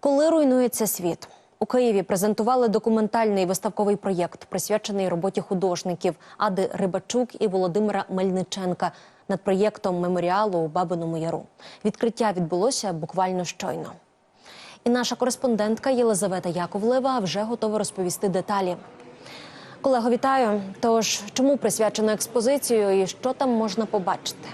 Коли руйнується світ у Києві презентували документальний виставковий проєкт, присвячений роботі художників Ади Рибачук і Володимира Мельниченка над проєктом меморіалу у Бабиному Яру. Відкриття відбулося буквально щойно. І наша кореспондентка Єлизавета Яковлева вже готова розповісти деталі. Колего, вітаю. Тож, чому присвячено експозицію і що там можна побачити?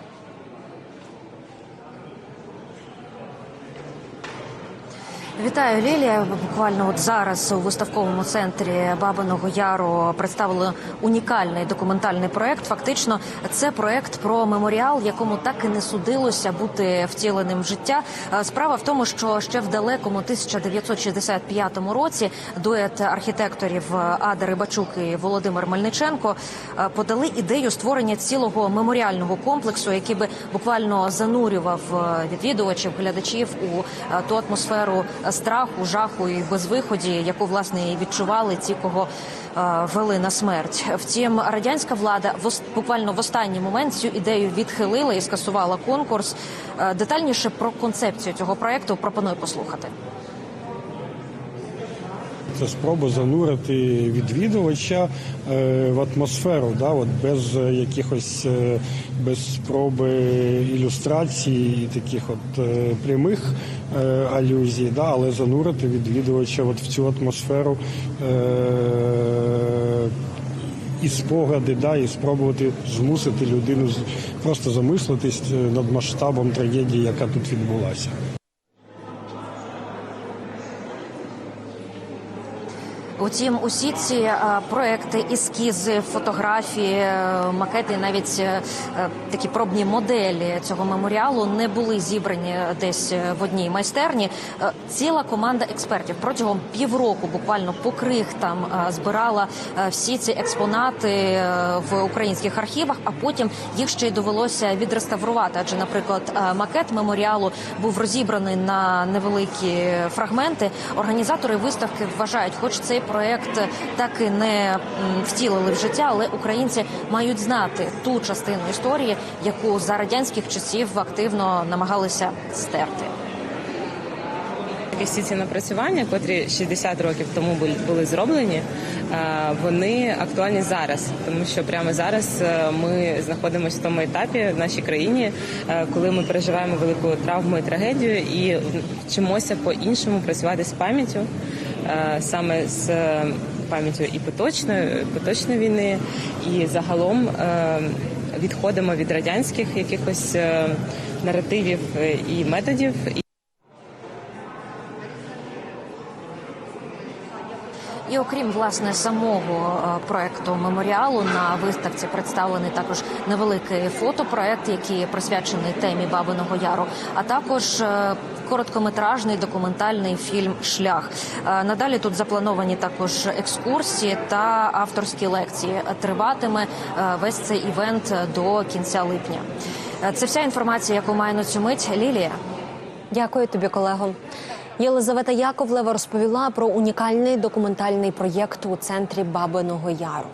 Вітаю, Лілія. Буквально от зараз у виставковому центрі Бабиного Яру представили унікальний документальний проект. Фактично, це проект про меморіал, якому так і не судилося бути втіленим в життя. Е, Справа в тому, що ще в далекому 1965 році дует архітекторів Ада Рибачук і Володимир Мельниченко е, подали ідею створення цілого меморіального комплексу, який би буквально занурював е, відвідувачів, глядачів у е, ту атмосферу страху, жаху і безвиході, яку власне і відчували ті, кого е, вели на смерть. Втім, радянська влада буквально в останній момент цю ідею відхилила і скасувала конкурс. Е, Детальніше про концепцію цього проекту пропоную послухати. Це спроба занурити відвідувача е, в атмосферу, да, от без е, якихось е, без спроби ілюстрацій і таких от прямих алюзій, да, але занурити відвідувача от в цю атмосферу. І спогади, да, і спробувати змусити людину просто замислитись над масштабом трагедії, яка тут відбулася. Утім, усі ці е, проекти, ескізи, фотографії, е, макети, навіть е, такі пробні моделі цього меморіалу не були зібрані десь в одній майстерні. Ціла команда експертів протягом півроку, буквально по крихтам, збирала всі ці експонати в українських архівах, а потім їх ще й довелося відреставрувати. Адже, наприклад, макет меморіалу був розібраний на невеликі фрагменти. Організатори виставки вважають, хоч цей проект так і не втілили в життя, але українці мають знати ту частину історії, яку за радянських часів активно намагалися стерти. Всі ці напрацювання, котрі 60 років тому були, зроблені, е, вони актуальні зараз, тому що прямо зараз е, ми знаходимося в тому етапі в нашій країні, е, коли ми переживаємо велику травму і трагедію і вчимося по-іншому працювати з пам'яттю, саме з е, пам'яттю і поточної, поточної війни, і загалом е, відходимо від радянських якихось е, наративів е, і методів. І окрім власне самого е, проекту меморіалу на виставці представлений також невеликий фотопроект, який присвячений темі Бабиного Яру, а також е, короткометражний документальний фільм Шлях. Е, Надалі тут заплановані також екскурсії та авторські лекції. Триватиме весь цей івент до кінця липня. Це вся інформація, яку маю на цю мить. Лілія. Дякую тобі, колего. Єлизавета Яковлева розповіла про унікальний документальний проєкт у центрі Бабиного Яру.